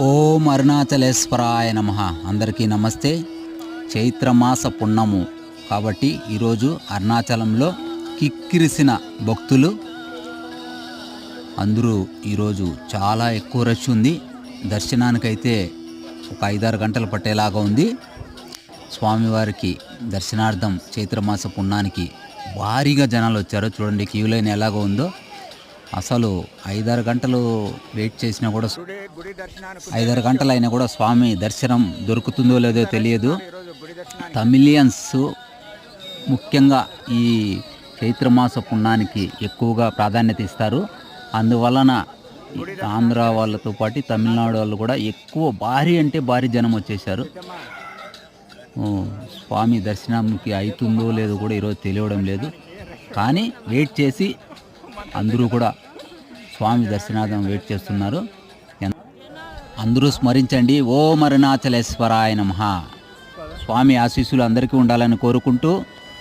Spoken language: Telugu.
ఓం అరుణాచలేశ్వరాయ నమ. అందరికీ నమస్తే. చైత్రమాస పున్నము. కాబట్టి ఈరోజు అరుణాచలంలో కిక్కిరిసిన భక్తులు అందరూ ఈరోజు చాలా ఎక్కువ రష్ ఉంది. దర్శనానికైతే ఒక ఐదారు గంటలు పట్టేలాగా ఉంది. స్వామివారికి దర్శనార్థం చైత్రమాస పుణ్యానికి భారీగా జనాలు వచ్చారు చూడండి క్యూ లైన్ ఎలాగో ఉందో. అసలు ఐదారు గంటలు వెయిట్ చేసినా కూడా ఐదారు గంటలు అయినా కూడా స్వామి దర్శనం దొరుకుతుందో లేదో తెలియదు. తమిలియన్స్ ముఖ్యంగా ఈ చైత్రమాస పుణ్యానికి ఎక్కువగా ప్రాధాన్యత ఇస్తారు. అందువలన ఆంధ్ర వాళ్ళతో పాటు తమిళనాడు వాళ్ళు కూడా ఎక్కువ భారీ అంటే భారీ జనం వచ్చేసారు స్వామి దర్శనంకి అవుతుందో లేదో కూడా ఈరోజు తెలియడం లేదు. కానీ వెయిట్ చేసి అందరూ కూడా స్వామి దర్శనార్థం వెయిట్ చేస్తున్నారు. అందరూ స్మరించండి. ఓ మరుణాచలేశ్వరాయ నమ. స్వామి ఆశీస్సులు అందరికీ ఉండాలని కోరుకుంటూ